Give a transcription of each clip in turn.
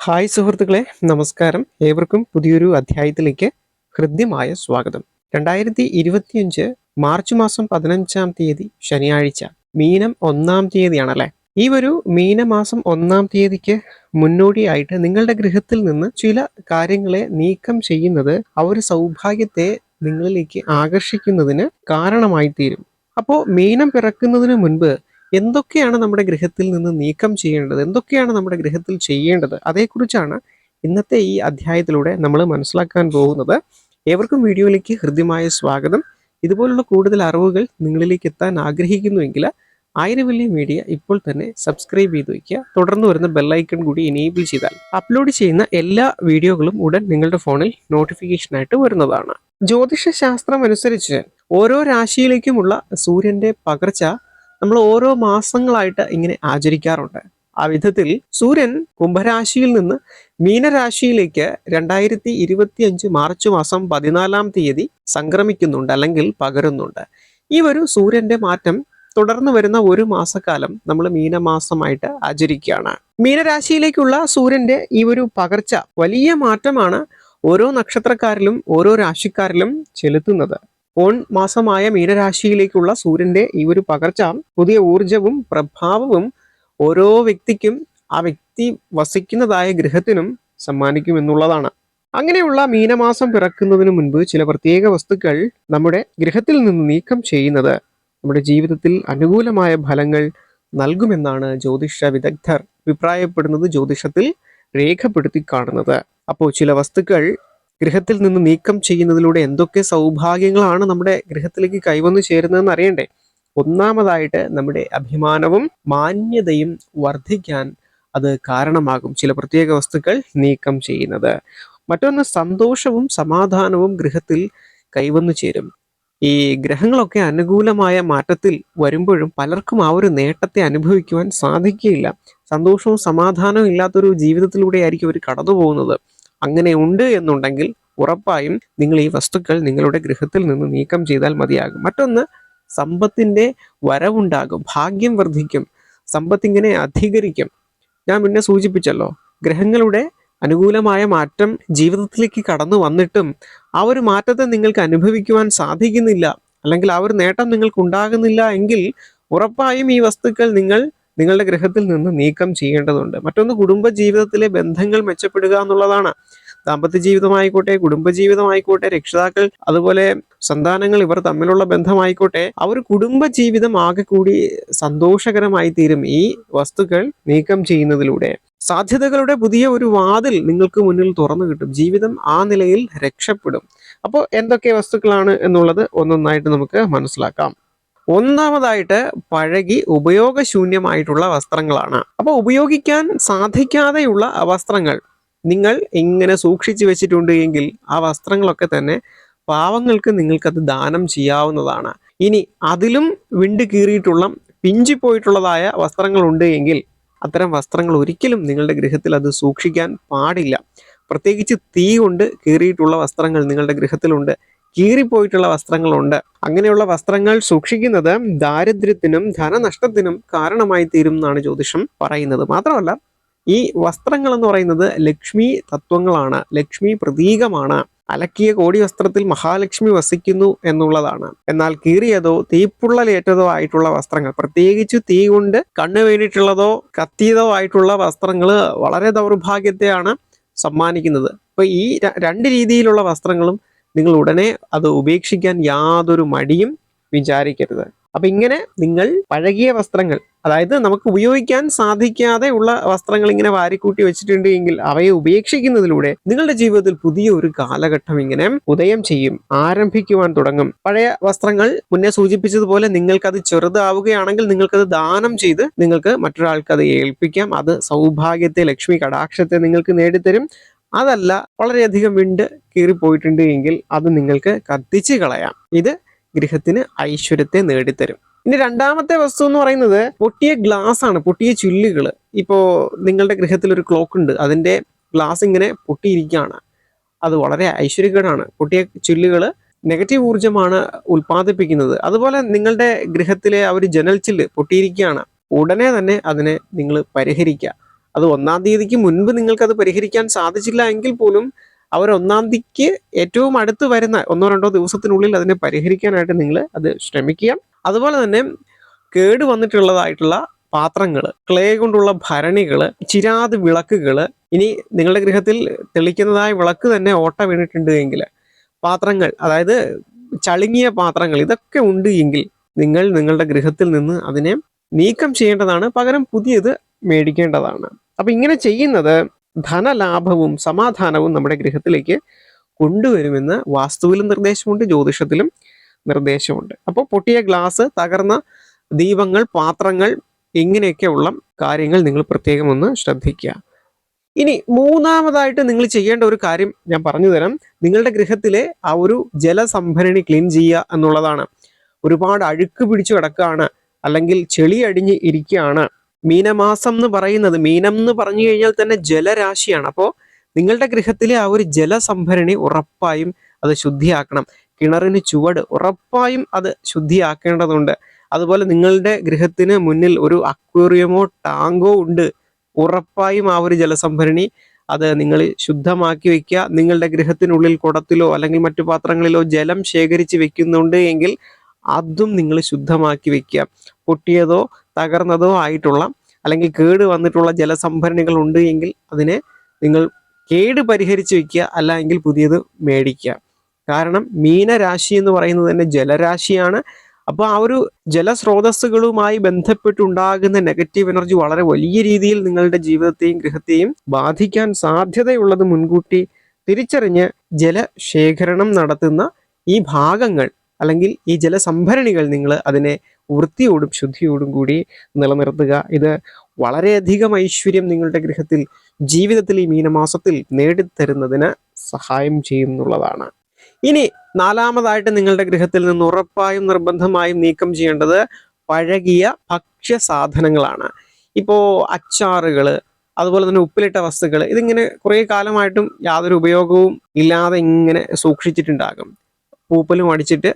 Hi സുഹൃത്തുക്കളെ നമസ്കാരം. ഏവർക്കും പുതിയൊരു അധ്യായത്തിലേക്ക് ഹൃദ്യമായ സ്വാഗതം. രണ്ടായിരത്തി ഇരുപത്തിയഞ്ച് മാർച്ച് മാസം പതിനഞ്ചാം തീയതി ശനിയാഴ്ച മീനം ഒന്നാം തീയതിയാണല്ലേ? ഈ ഒരു മീനമാസം ഒന്നാം തീയതിക്ക് മുന്നോടിയായിട്ട് നിങ്ങളുടെ ഗൃഹത്തിൽ നിന്ന് ചില കാര്യങ്ങളെ നീക്കം ചെയ്യുന്നത് ആ ഒരു സൗഭാഗ്യത്തെ നിങ്ങളിലേക്ക് ആകർഷിക്കുന്നതിന് കാരണമായി തീരും അപ്പോൾ മീനം പിറക്കുന്നതിന് മുൻപ് എന്തൊക്കെയാണ് നമ്മുടെ ഗൃഹത്തിൽ നിന്ന് നീക്കം ചെയ്യേണ്ടത്? എന്തൊക്കെയാണ് നമ്മുടെ ഗൃഹത്തിൽ ചെയ്യേണ്ടത്? അതേക്കുറിച്ചാണ് ഇന്നത്തെ ഈ അധ്യായത്തിലൂടെ നമ്മൾ മനസ്സിലാക്കാൻ പോകുന്നത്. ഏവർക്കും വീഡിയോയിലേക്ക് ഹൃദ്യമായ സ്വാഗതം. ഇതുപോലുള്ള കൂടുതൽ അറിവുകൾ നിങ്ങളിലേക്ക് എത്താൻ ആഗ്രഹിക്കുന്നുവെങ്കിൽ ആയിരവല്യ മീഡിയ ഇപ്പോൾ തന്നെ സബ്സ്ക്രൈബ് ചെയ്ത് വയ്ക്കുക. തുടർന്ന് വരുന്ന ബെല്ലൈക്കൺ കൂടി എനേബിൾ ചെയ്താൽ അപ്ലോഡ് ചെയ്യുന്ന എല്ലാ വീഡിയോകളും ഉടൻ നിങ്ങളുടെ ഫോണിൽ നോട്ടിഫിക്കേഷനായിട്ട് വരുന്നതാണ്. ജ്യോതിഷ ശാസ്ത്രം അനുസരിച്ച് ഓരോ രാശിയിലേക്കുമുള്ള സൂര്യന്റെ പകർച്ച നമ്മൾ ഓരോ മാസങ്ങളായിട്ട് ഇങ്ങനെ ആചരിക്കാറുണ്ട്. ആ വിധത്തിൽ സൂര്യൻ കുംഭരാശിയിൽ നിന്ന് മീനരാശിയിലേക്ക് രണ്ടായിരത്തി ഇരുപത്തി അഞ്ച് മാർച്ച് മാസം പതിനാലാം തീയതി സംക്രമിക്കുന്നുണ്ട് അല്ലെങ്കിൽ പകരുന്നുണ്ട്. ഈ ഒരു സൂര്യന്റെ മാറ്റം തുടർന്ന് വരുന്ന ഒരു മാസക്കാലം നമ്മൾ മീനമാസമായിട്ട് ആചരിക്കുകയാണ്. മീനരാശിയിലേക്കുള്ള സൂര്യന്റെ ഈ ഒരു പകർച്ച വലിയ മാറ്റമാണ് ഓരോ നക്ഷത്രക്കാരിലും ഓരോ രാശിക്കാരിലും ചെലുത്തുന്നത്. ഓൺ മാസമായ മീനരാശിയിലേക്കുള്ള സൂര്യന്റെ ഈ ഒരു പകർച്ച പുതിയ ഊർജവും പ്രഭാവവും ഓരോ വ്യക്തിക്കും ആ വ്യക്തി വസിക്കുന്നതായ ഗൃഹത്തിനും സമ്മാനിക്കും എന്നുള്ളതാണ്. അങ്ങനെയുള്ള മീനമാസം പിറക്കുന്നതിന് മുൻപ് ചില പ്രത്യേക വസ്തുക്കൾ നമ്മുടെ ഗൃഹത്തിൽ നിന്ന് നീക്കം ചെയ്യുന്നത് നമ്മുടെ ജീവിതത്തിൽ അനുകൂലമായ ഫലങ്ങൾ നൽകുമെന്നാണ് ജ്യോതിഷ വിദഗ്ധർ അഭിപ്രായപ്പെടുന്നത് ജ്യോതിഷത്തിൽ രേഖപ്പെടുത്തി കാണുന്നത്. അപ്പോൾ ചില വസ്തുക്കൾ ഗൃഹത്തിൽ നിന്ന് നീക്കം ചെയ്യുന്നതിലൂടെ എന്തൊക്കെ സൗഭാഗ്യങ്ങളാണ് നമ്മുടെ ഗൃഹത്തിലേക്ക് കൈവന്നു ചേരുന്നതെന്ന് അറിയണ്ടേ? ഒന്നാമതായിട്ട് നമ്മുടെ അഭിമാനവും മാന്യതയും വർദ്ധിക്കാൻ അത് കാരണമാകും ചില പ്രത്യേക വസ്തുക്കൾ നീക്കം ചെയ്യുന്നത്. മറ്റൊന്ന് സന്തോഷവും സമാധാനവും ഗൃഹത്തിൽ കൈവന്നു ചേരും. ഈ ഗ്രഹങ്ങളൊക്കെ അനുകൂലമായ മാറ്റത്തിൽ വരുമ്പോഴും പലർക്കും ആ ഒരു നേട്ടത്തെ അനുഭവിക്കുവാൻ സാധിക്കുകയില്ല. സന്തോഷവും സമാധാനവും ഇല്ലാത്തൊരു ജീവിതത്തിലൂടെ ആയിരിക്കും അവർ കടന്നു പോകുന്നത് അങ്ങനെ ഉണ്ട് എന്നുണ്ടെങ്കിൽ ഉറപ്പായും നിങ്ങൾ ഈ വസ്തുക്കൾ നിങ്ങളുടെ ഗൃഹത്തിൽ നിന്ന് നീക്കം ചെയ്താൽ മതിയാകും. മറ്റൊന്ന് സമ്പത്തിന്റെ വരവുണ്ടാകും ഭാഗ്യം വർദ്ധിക്കും സമ്പത്തിങ്ങനെ അധികരിക്കും. ഞാൻ മുന്നേ സൂചിപ്പിച്ചല്ലോ ഗ്രഹങ്ങളുടെ അനുകൂലമായ മാറ്റം ജീവിതത്തിലേക്ക് കടന്നു വന്നിട്ടും ആ ഒരു മാറ്റത്തെ നിങ്ങൾക്ക് അനുഭവിക്കുവാൻ സാധിക്കുന്നില്ല അല്ലെങ്കിൽ ആ ഒരു നേട്ടം നിങ്ങൾക്ക് ഉണ്ടാകുന്നില്ല എങ്കിൽ ഉറപ്പായും ഈ വസ്തുക്കൾ നിങ്ങൾ നിങ്ങളുടെ ഗ്രഹത്തിൽ നിന്ന് നീക്കം ചെയ്യേണ്ടതുണ്ട്. മറ്റൊന്ന് കുടുംബ ജീവിതത്തിലെ ബന്ധങ്ങൾ മെച്ചപ്പെടുക എന്നുള്ളതാണ്. ദാമ്പത്യ ജീവിതമായിക്കോട്ടെ കുടുംബജീവിതമായിക്കോട്ടെ രക്ഷിതാക്കൾ അതുപോലെ സന്താനങ്ങൾ ഇവർ തമ്മിലുള്ള ബന്ധമായിക്കോട്ടെ അവർ കുടുംബ ജീവിതം ആകെ കൂടി സന്തോഷകരമായി തീരും ഈ വസ്തുക്കൾ നീക്കം ചെയ്യുന്നതിലൂടെ. സാധ്യതകളുടെ പുതിയ ഒരു വാതിൽ നിങ്ങൾക്ക് മുന്നിൽ തുറന്നു കിട്ടും. ജീവിതം ആ നിലയിൽ രക്ഷപ്പെടും. അപ്പോൾ എന്തൊക്കെ വസ്തുക്കളാണ് എന്നുള്ളത് ഒന്നൊന്നായിട്ട് നമുക്ക് മനസ്സിലാക്കാം. ഒന്നാമതായിട്ട് പഴകി ഉപയോഗശൂന്യമായിട്ടുള്ള വസ്ത്രങ്ങളാണ്. അപ്പോൾ ഉപയോഗിക്കാൻ സാധിക്കാതെയുള്ള വസ്ത്രങ്ങൾ നിങ്ങൾ ഇങ്ങനെ സൂക്ഷിച്ചു വെച്ചിട്ടുണ്ട് എങ്കിൽ ആ വസ്ത്രങ്ങളൊക്കെ തന്നെ പാവങ്ങൾക്ക് നിങ്ങൾക്കത് ദാനം ചെയ്യാവുന്നതാണ്. ഇനി അതിലും വിണ്ട് കീറിയിട്ടുള്ള പിഞ്ചി പോയിട്ടുള്ളതായ വസ്ത്രങ്ങളുണ്ട് എങ്കിൽ അത്തരം വസ്ത്രങ്ങൾ ഒരിക്കലും നിങ്ങളുടെ ഗൃഹത്തിൽ അത് സൂക്ഷിക്കാൻ പാടില്ല. പ്രത്യേകിച്ച് തീ കൊണ്ട് കീറിയിട്ടുള്ള വസ്ത്രങ്ങൾ നിങ്ങളുടെ ഗൃഹത്തിലുണ്ട്. കീറിപ്പോയിട്ടുള്ള വസ്ത്രങ്ങളുണ്ട്. അങ്ങനെയുള്ള വസ്ത്രങ്ങൾ സൂക്ഷിക്കുന്നത് ദാരിദ്ര്യത്തിനും ധനനഷ്ടത്തിനും കാരണമായി തീരും എന്നാണ് ജ്യോതിഷം പറയുന്നത്. മാത്രമല്ല ഈ വസ്ത്രങ്ങൾ എന്ന് പറയുന്നത് ലക്ഷ്മി തത്വങ്ങളാണ്. ലക്ഷ്മി പ്രതീകമാണ്. അലക്കിയ കോടി വസ്ത്രത്തിൽ മഹാലക്ഷ്മി വസിക്കുന്നു എന്നുള്ളതാണ്. എന്നാൽ കീറിയതോ തീപ്പുള്ളലേറ്റതോ ആയിട്ടുള്ള വസ്ത്രങ്ങൾ പ്രത്യേകിച്ച് തീ കൊണ്ട് കണ്ണു വേണ്ടിയിട്ടുള്ളതോ കത്തിയതോ ആയിട്ടുള്ള വസ്ത്രങ്ങൾ വളരെ ദൗർഭാഗ്യത്തെയാണ് സമ്മാനിക്കുന്നത്. അപ്പൊ ഈ രണ്ട് രീതിയിലുള്ള വസ്ത്രങ്ങളും നിങ്ങൾ ഉടനെ അത് ഉപേക്ഷിക്കാൻ യാതൊരു മടിയും വിചാരിക്കരുത്. അപ്പൊ ഇങ്ങനെ നിങ്ങൾ പഴകിയ വസ്ത്രങ്ങൾ അതായത് നമുക്ക് ഉപയോഗിക്കാൻ സാധിക്കാതെ ഉള്ള വസ്ത്രങ്ങൾ ഇങ്ങനെ വാരിക്കൂട്ടി വെച്ചിട്ടുണ്ട് എങ്കിൽ അവയെ ഉപേക്ഷിക്കുന്നതിലൂടെ നിങ്ങളുടെ ജീവിതത്തിൽ പുതിയ ഒരു കാലഘട്ടം ഇങ്ങനെ ഉദയം ചെയ്യും ആരംഭിക്കുവാൻ തുടങ്ങും. പഴയ വസ്ത്രങ്ങൾ മുന്നേ സൂചിപ്പിച്ചതുപോലെ നിങ്ങൾക്കത് ചെറുതാവുകയാണെങ്കിൽ നിങ്ങൾക്കത് ദാനം ചെയ്ത് നിങ്ങൾക്ക് മറ്റൊരാൾക്ക് അത് ഏൽപ്പിക്കാം. അത് സൗഭാഗ്യത്തെ ലക്ഷ്മി കടാക്ഷത്തെ നിങ്ങൾക്ക് നേടിത്തരും. അതല്ല വളരെയധികം വിണ്ട് കീറിപ്പോയിട്ടുണ്ട് എങ്കിൽ അത് നിങ്ങൾക്ക് കത്തിച്ച് കളയാം. ഇത് ഗൃഹത്തിന് ഐശ്വര്യത്തെ നേടിത്തരും. ഇനി രണ്ടാമത്തെ വസ്തു എന്ന് പറയുന്നത് പൊട്ടിയ ഗ്ലാസ് ആണ് പൊട്ടിയ ചുല്ലുകൾ ഇപ്പോൾ നിങ്ങളുടെ ഗൃഹത്തിൽ ഒരു ക്ലോക്ക് ഉണ്ട് അതിന്റെ ഗ്ലാസ് ഇങ്ങനെ പൊട്ടിയിരിക്കുകയാണ്. അത് വളരെ ഐശ്വര്യകേടാണ് പൊട്ടിയ ചുല്ലുകൾ നെഗറ്റീവ് ഊർജമാണ് ഉൽപ്പാദിപ്പിക്കുന്നത്. അതുപോലെ നിങ്ങളുടെ ഗൃഹത്തിലെ ആ ഒരു ജനൽ ചില്ല് പൊട്ടിയിരിക്കുകയാണ്. ഉടനെ തന്നെ അതിനെ നിങ്ങൾ പരിഹരിക്കുക. അത് ഒന്നാം തീയതിക്ക് മുൻപ് നിങ്ങൾക്കത് പരിഹരിക്കാൻ സാധിച്ചില്ല എങ്കിൽ പോലും അവർ ഒന്നാം തീയതിക്ക് ഏറ്റവും അടുത്ത് വരുന്ന ഒന്നോ രണ്ടോ ദിവസത്തിനുള്ളിൽ അതിനെ പരിഹരിക്കാനായിട്ട് നിങ്ങൾ അത് ശ്രമിക്കുക. അതുപോലെ തന്നെ കേട് വന്നിട്ടുള്ളതായിട്ടുള്ള പാത്രങ്ങൾ ക്ലേ കൊണ്ടുള്ള ഭരണികൾ ചിരാത് വിളക്കുകൾ. ഇനി നിങ്ങളുടെ ഗൃഹത്തിൽ തെളിക്കുന്നതായ വിളക്ക് തന്നെ ഓട്ട വീണിട്ടുണ്ട് എങ്കിൽ പാത്രങ്ങൾ അതായത് ചളുങ്ങിയ പാത്രങ്ങൾ ഇതൊക്കെ ഉണ്ട് എങ്കിൽ നിങ്ങൾ നിങ്ങളുടെ ഗൃഹത്തിൽ നിന്ന് അതിനെ നീക്കം ചെയ്യേണ്ടതാണ്. പകരം പുതിയത് മേടിക്കേണ്ടതാണ്. അപ്പൊ ഇങ്ങനെ ചെയ്യുന്നത് ധനലാഭവും സമാധാനവും നമ്മുടെ ഗൃഹത്തിലേക്ക് കൊണ്ടുവരുമെന്ന് വാസ്തുവിലും നിർദ്ദേശമുണ്ട് ജ്യോതിഷത്തിലും നിർദ്ദേശമുണ്ട്. അപ്പോൾ പൊട്ടിയ ഗ്ലാസ് തകർന്ന ദീപങ്ങൾ പാത്രങ്ങൾ ഇങ്ങനെയൊക്കെയുള്ള കാര്യങ്ങൾ നിങ്ങൾ പ്രത്യേകം ഒന്ന് ശ്രദ്ധിക്കുക. ഇനി മൂന്നാമതായിട്ട് നിങ്ങൾ ചെയ്യേണ്ട ഒരു കാര്യം ഞാൻ പറഞ്ഞു തരാം നിങ്ങളുടെ ഗൃഹത്തിലെ ആ ഒരു ജലസംഭരണി ക്ലീൻ ചെയ്യുക എന്നുള്ളതാണ്. ഒരുപാട് അഴുക്ക് പിടിച്ചു കിടക്കുകയാണ് അല്ലെങ്കിൽ ചെളി അടിഞ്ഞ് ഇരിക്കുകയാണ് മീനമാസം എന്ന് പറയുന്നത് മീനം എന്ന് പറഞ്ഞു കഴിഞ്ഞാൽ തന്നെ ജലരാശിയാണ്. അപ്പോൾ നിങ്ങളുടെ ഗൃഹത്തിലെ ആ ഒരു ജലസംഭരണി ഉറപ്പായും അത് ശുദ്ധിയാക്കണം. കിണറിന് ചുവട് ഉറപ്പായും അത് ശുദ്ധിയാക്കേണ്ടതുണ്ട്. അതുപോലെ നിങ്ങളുടെ ഗൃഹത്തിന് മുന്നിൽ ഒരു അക്വേറിയമോ ടാങ്കോ ഉണ്ട്. ഉറപ്പായും ആ ഒരു ജലസംഭരണി അത് നിങ്ങൾ ശുദ്ധമാക്കി വെക്കുക. നിങ്ങളുടെ ഗൃഹത്തിനുള്ളിൽ കുടത്തിലോ അല്ലെങ്കിൽ മറ്റു പാത്രങ്ങളിലോ ജലം ശേഖരിച്ച് വെക്കുന്നുണ്ട് എങ്കിൽ അതും നിങ്ങൾ ശുദ്ധമാക്കി വെക്കുക. പൊട്ടിയതോ തകർന്നതോ ആയിട്ടുള്ള അല്ലെങ്കിൽ കേട് വന്നിട്ടുള്ള ജലസംഭരണികൾ ഉണ്ട് എങ്കിൽ അതിനെ നിങ്ങൾ കേട് പരിഹരിച്ച് വയ്ക്കുക അല്ല എങ്കിൽ പുതിയത് മേടിക്കുക. കാരണം മീനരാശി എന്ന് പറയുന്നത് തന്നെ ജലരാശിയാണ്. അപ്പോൾ ആ ഒരു ജലസ്രോതസ്സുകളുമായി ബന്ധപ്പെട്ടുണ്ടാകുന്ന നെഗറ്റീവ് എനർജി വളരെ വലിയ രീതിയിൽ നിങ്ങളുടെ ജീവിതത്തെയും ഗൃഹത്തെയും ബാധിക്കാൻ സാധ്യതയുള്ളത് മുൻകൂട്ടി തിരിച്ചറിഞ്ഞ് ജലശേഖരണം നടത്തുന്ന ഈ ഭാഗങ്ങൾ അല്ലെങ്കിൽ ഈ ജലസംഭരണികൾ നിങ്ങൾ അതിനെ വൃത്തിയോടും ശുദ്ധിയോടും കൂടി നിലനിർത്തുക. ഇത് വളരെയധികം ഐശ്വര്യം നിങ്ങളുടെ ഗൃഹത്തിൽ ജീവിതത്തിൽ ഈ മീനമാസത്തിൽ നേടിത്തരുന്നതിന് സഹായം ചെയ്യുന്നുള്ളതാണ്. ഇനി നാലാമതായിട്ട് നിങ്ങളുടെ ഗൃഹത്തിൽ നിന്ന് ഉറപ്പായും നിർബന്ധമായും നീക്കം ചെയ്യേണ്ടത് പഴകിയ ഭക്ഷ്യ സാധനങ്ങളാണ്. ഇപ്പോൾ അച്ചാറുകൾ അതുപോലെ തന്നെ ഉപ്പിലിട്ട വസ്തുക്കൾ ഇതിങ്ങനെ കുറേ കാലമായിട്ടും യാതൊരു ഉപയോഗവും ഇല്ലാതെ ഇങ്ങനെ സൂക്ഷിച്ചിട്ടുണ്ടാകും. പൂപ്പലും അടിച്ചിട്ട്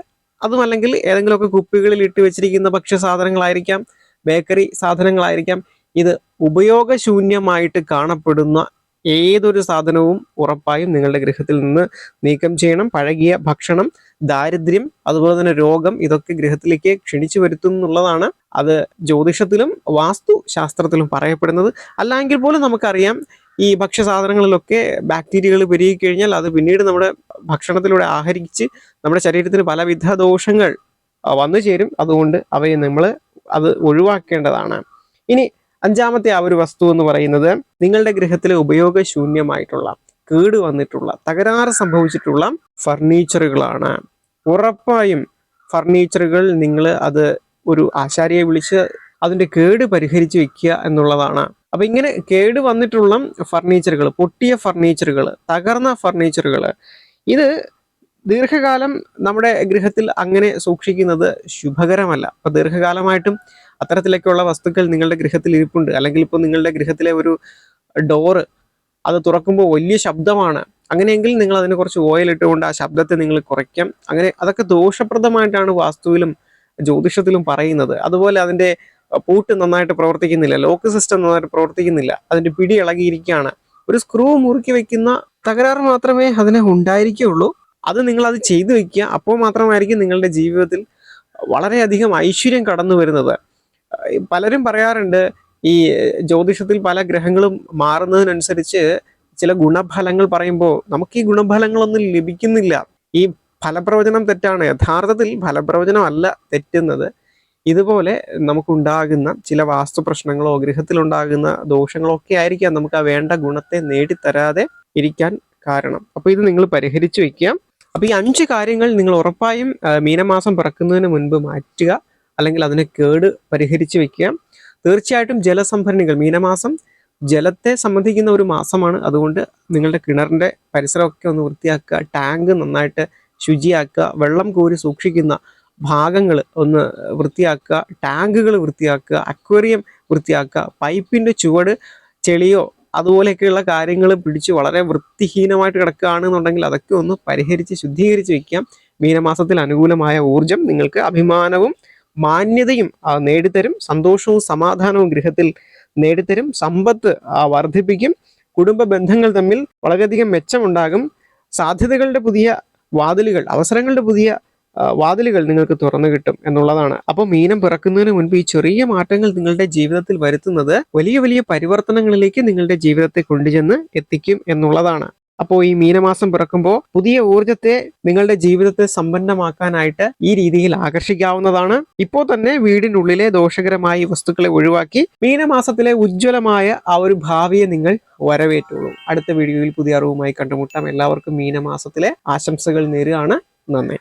അതുമല്ലെങ്കിൽ ഏതെങ്കിലുമൊക്കെ കുപ്പികളിൽ ഇട്ട് വെച്ചിരിക്കുന്ന ഭക്ഷ്യ സാധനങ്ങളായിരിക്കാം ബേക്കറി സാധനങ്ങളായിരിക്കാം. ഇത് ഉപയോഗശൂന്യമായിട്ട് കാണപ്പെടുന്ന ഏതൊരു സാധനവും ഉറപ്പായും നിങ്ങളുടെ ഗൃഹത്തിൽ നിന്ന് നീക്കം ചെയ്യണം. പഴകിയ ഭക്ഷണം ദാരിദ്ര്യം അതുപോലെ തന്നെ രോഗം ഇതൊക്കെ ഗൃഹത്തിലേക്ക് ക്ഷണിച്ചു വരുത്തും എന്നുള്ളതാണ് അത് ജ്യോതിഷത്തിലും വാസ്തു ശാസ്ത്രത്തിലും പറയപ്പെടുന്നത് അല്ലെങ്കിൽ പോലും നമുക്കറിയാം ഈ ഭക്ഷ്യസാധനങ്ങളിലൊക്കെ ബാക്ടീരിയകൾ പെരുകി കഴിഞ്ഞാൽ അത് പിന്നീട് നമ്മുടെ ഭക്ഷണത്തിലൂടെ ആഹരിച്ച് നമ്മുടെ ശരീരത്തിന് പലവിധ ദോഷങ്ങൾ വന്നു ചേരും. അതുകൊണ്ട് അവയെ നമ്മൾ അത് ഒഴിവാക്കേണ്ടതാണ്. ഇനി അഞ്ചാമത്തെ ആ ഒരു വസ്തു എന്ന് പറയുന്നത് നിങ്ങളുടെ ഗൃഹത്തിലെ ഉപയോഗശൂന്യമായിട്ടുള്ള കേട് വന്നിട്ടുള്ള തകരാറ് സംഭവിച്ചിട്ടുള്ള ഫർണിച്ചറുകളാണ്. ഉറപ്പായും ഫർണിച്ചറുകൾ നിങ്ങൾ അത് ഒരു ആശാരിയെ വിളിച്ച് അതിന്റെ കേട് പരിഹരിച്ച് വെക്കുക എന്നുള്ളതാണ്. അപ്പം ഇങ്ങനെ കേട് വന്നിട്ടുള്ള ഫർണിച്ചറുകൾ പൊട്ടിയ ഫർണിച്ചറുകൾ തകർന്ന ഫർണിച്ചറുകൾ ഇത് ദീർഘകാലം നമ്മുടെ ഗൃഹത്തിൽ അങ്ങനെ സൂക്ഷിക്കുന്നത് ശുഭകരമല്ല. അപ്പോൾ ദീർഘകാലമായിട്ടും അത്തരത്തിലൊക്കെയുള്ള വസ്തുക്കൾ നിങ്ങളുടെ ഗൃഹത്തിൽ ഇരിപ്പുണ്ട്. അല്ലെങ്കിൽ ഇപ്പോൾ നിങ്ങളുടെ ഗൃഹത്തിലെ ഒരു ഡോറ് അത് തുറക്കുമ്പോൾ വലിയ ശബ്ദമാണ്. അങ്ങനെയെങ്കിൽ നിങ്ങൾ അതിനെ കുറച്ച് ഓയിലിട്ടുകൊണ്ട് ആ ശബ്ദത്തെ നിങ്ങൾ കുറയ്ക്കാം. അങ്ങനെ അതൊക്കെ ദോഷപ്രദമായിട്ടാണ് വാസ്തുവിലും ജ്യോതിഷത്തിലും പറയുന്നത്. അതുപോലെ അതിന്റെ പൂട്ട് നന്നായിട്ട് പ്രവർത്തിക്കുന്നില്ല. ലോക്ക് സിസ്റ്റം നന്നായിട്ട് പ്രവർത്തിക്കുന്നില്ല. അതിന്റെ പിടി ഇളകിയിരിക്കുകയാണ്. ഒരു സ്ക്രൂ മുറുക്കി വെക്കുന്ന തകരാറ് മാത്രമേ അതിന് ഉണ്ടായിരിക്കുകയുള്ളൂ. അത് നിങ്ങൾ അത് ചെയ്തു വെക്കുക. അപ്പോൾ മാത്രമായിരിക്കും നിങ്ങളുടെ ജീവിതത്തിൽ വളരെയധികം ഐശ്വര്യം കടന്നു വരുന്നത്. പലരും പറയാറുണ്ട് ഈ ജ്യോതിഷത്തിൽ പല ഗ്രഹങ്ങളും മാറുന്നതിനനുസരിച്ച് ചില ഗുണഫലങ്ങൾ പറയുമ്പോൾ നമുക്ക് ഈ ഗുണഫലങ്ങളൊന്നും ലഭിക്കുന്നില്ല. ഈ ഫലപ്രവചനം തെറ്റാണ്. യഥാർത്ഥത്തിൽ ഫലപ്രവചനം അല്ല തെറ്റുന്നത്. ഇതുപോലെ നമുക്കുണ്ടാകുന്ന ചില വാസ്തു പ്രശ്നങ്ങളോ ഗൃഹത്തിലുണ്ടാകുന്ന ദോഷങ്ങളോ ഒക്കെ ആയിരിക്കാം നമുക്ക് ആ വേണ്ട ഗുണത്തെ നേടിത്തരാതെ ഇരിക്കാൻ കാരണം. അപ്പോൾ ഇത് നിങ്ങൾ പരിഹരിച്ചു വെക്കുക. അപ്പോൾ ഈ അഞ്ച് കാര്യങ്ങൾ നിങ്ങൾ ഉറപ്പായും മീനമാസം പിറക്കുന്നതിന് മുൻപ് മാറ്റുക. അല്ലെങ്കിൽ അതിനെ കേട് പരിഹരിച്ചു വെക്കുക. തീർച്ചയായിട്ടും ജലസംഭരണികൾ മീനമാസം ജലത്തെ സംബന്ധിക്കുന്ന ഒരു മാസമാണ്. അതുകൊണ്ട് നിങ്ങളുടെ കിണറിന്റെ പരിസരമൊക്കെ ഒന്ന് വൃത്തിയാക്കുക. ടാങ്ക് നന്നായിട്ട് ശുചിയാക്കുക. വെള്ളം കോരി സൂക്ഷിക്കുന്ന ഭാഗങ്ങൾ ഒന്ന് വൃത്തിയാക്കുക ടാങ്കുകൾ വൃത്തിയാക്കുക അക്വേറിയം വൃത്തിയാക്കുക പൈപ്പിന്റെ ചുവട് ചെളിയോ അതുപോലെയൊക്കെയുള്ള കാര്യങ്ങൾ പിടിച്ച് വളരെ വൃത്തിഹീനമായിട്ട് കിടക്കുകയാണെന്നുണ്ടെങ്കിൽ അതൊക്കെ ഒന്ന് പരിഹരിച്ച് ശുദ്ധീകരിച്ച് വയ്ക്കാം മീനമാസത്തിൽ അനുകൂലമായ ഊർജം നിങ്ങൾക്ക് അഭിമാനവും മാന്യതയും നേടിത്തരും. സന്തോഷവും സമാധാനവും ഗൃഹത്തിൽ നേടിത്തരും. സമ്പത്ത് വർദ്ധിപ്പിക്കും. കുടുംബ ബന്ധങ്ങൾ തമ്മിൽ വളരെയധികം മെച്ചമുണ്ടാകും. സാധ്യതകളുടെ പുതിയ വാതിലുകൾ അവസരങ്ങളുടെ പുതിയ വാതിലുകൾ നിങ്ങൾക്ക് തുറന്നു കിട്ടും എന്നുള്ളതാണ്. അപ്പോൾ മീനം പിറക്കുന്നതിന് മുൻപ് ഈ ചെറിയ മാറ്റങ്ങൾ നിങ്ങളുടെ ജീവിതത്തിൽ വരുത്തുന്നത് വലിയ വലിയ പരിവർത്തനങ്ങളിലേക്ക് നിങ്ങളുടെ ജീവിതത്തെ കൊണ്ടുചെന്ന് എത്തിക്കും എന്നുള്ളതാണ്. അപ്പോൾ ഈ മീനമാസം പിറക്കുമ്പോൾ പുതിയ ഊർജത്തെ നിങ്ങളുടെ ജീവിതത്തെ സമ്പന്നമാക്കാനായിട്ട് ഈ രീതിയിൽ ആകർഷിക്കാവുന്നതാണ്. ഇപ്പോൾ തന്നെ വീടിനുള്ളിലെ ദോഷകരമായ വസ്തുക്കളെ ഒഴിവാക്കി മീനമാസത്തിലെ ഉജ്ജ്വലമായ ആ ഒരു ഭാവിയെ നിങ്ങൾ വരവേറ്റുള്ളൂ. അടുത്ത വീഡിയോയിൽ പുതിയ അറിവുമായി കണ്ടുമുട്ടാം. എല്ലാവർക്കും മീനമാസത്തിലെ ആശംസകൾ നേരുകയാണ്. നന്ദി.